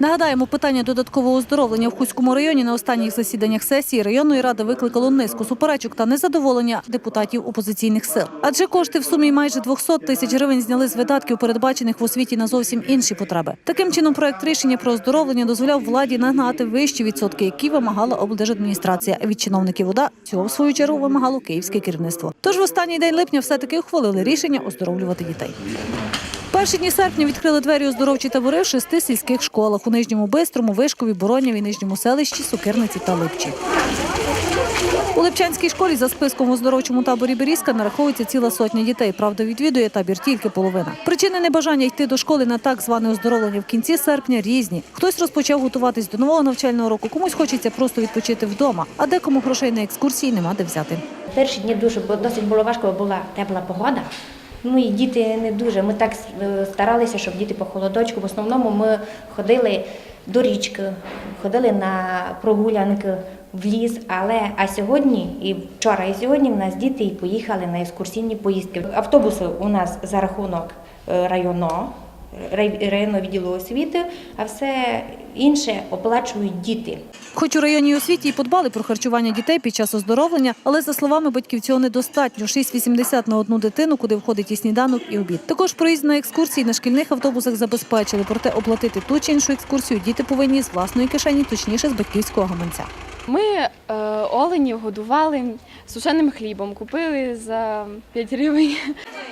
Нагадаємо, питання додаткового оздоровлення в Хуському районі на останніх засіданнях сесії районної ради викликало низку суперечок та незадоволення депутатів опозиційних сил. Адже кошти в сумі майже 200 тисяч гривень зняли з видатків, передбачених в освіті на зовсім інші потреби. Таким чином, проект рішення про оздоровлення дозволяв владі нагнати вищі відсотки, які вимагала облдержадміністрація. Від чиновників ОДА цього в свою чергу вимагало київське керівництво. Тож в останній день липня все-таки ухвалили рішення оздоровлювати дітей. Перші дні серпня відкрили двері оздоровчі табори в шести сільських школах у Нижньому Бистрому, Вишкові, Бороняві, Нижньому селищі, Сукирниці та Липчі. У Липчанській школі за списком в оздоровчому таборі Берізка нараховується ціла сотня дітей. Правда, відвідує табір тільки половина. Причини небажання йти до школи на так зване оздоровлення в кінці серпня різні. Хтось розпочав готуватись до нового навчального року, комусь хочеться просто відпочити вдома, а декому грошей на екскурсії нема де взяти. Перші дні дуже досить було важко, бо була тепла погода. Ну і діти не дуже. Ми так е, старалися, щоб діти по холодочку. В основному ми ходили до річки, ходили на прогулянки в ліс. Але а сьогодні, і вчора, і сьогодні в нас діти і поїхали на екскурсійні поїздки. Автобуси у нас за рахунок е, районного, відділу освіти, а все інше оплачують діти. Хоч у районній освіті і подбали про харчування дітей під час оздоровлення, але за словами батьків цього недостатньо. 6,80 на одну дитину, куди входить і сніданок, і обід. Також проїзд на екскурсії на шкільних автобусах забезпечили. Проте оплатити ту чи іншу екскурсію діти повинні з власної кишені, точніше з батьківського гаманця. Ми е, оленів годували сушеним хлібом, купили за 5 гривень.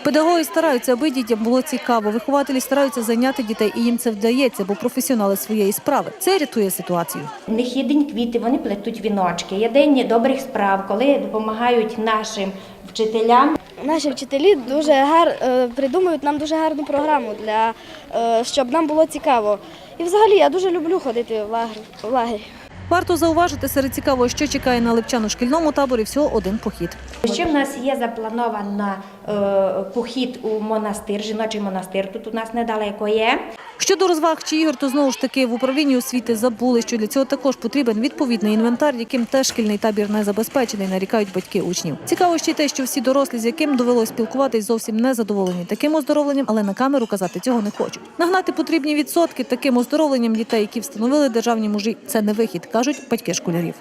Педагоги стараються, аби дітям було цікаво. Вихователі стараються зайняти дітей, і їм це вдається, бо професіонали своєї справи. Це рятує ситуацію. У них є день квіти, вони плетуть віночки. Є день добрих справ, коли допомагають нашим вчителям. Наші вчителі дуже гар е, придумують нам дуже гарну програму для е, щоб нам було цікаво. І взагалі я дуже люблю ходити в лагер. В лагерь. Варто зауважити серед цікавого, що чекає на липчан у шкільному таборі всього один похід. Ще в нас є заплановано е, похід у монастир, жіночий монастир. Тут у нас недалеко є. Щодо розваг чи ігор, то знову ж таки в управлінні освіти забули, що для цього також потрібен відповідний інвентар, яким теж шкільний табір не забезпечений, нарікають батьки учнів. Цікаво ще й те, що всі дорослі, з яким довелось спілкуватись, зовсім не задоволені таким оздоровленням, але на камеру казати цього не хочуть. Нагнати потрібні відсотки таким оздоровленням дітей, які встановили державні мужі, це не вихід, кажуть батьки школярів.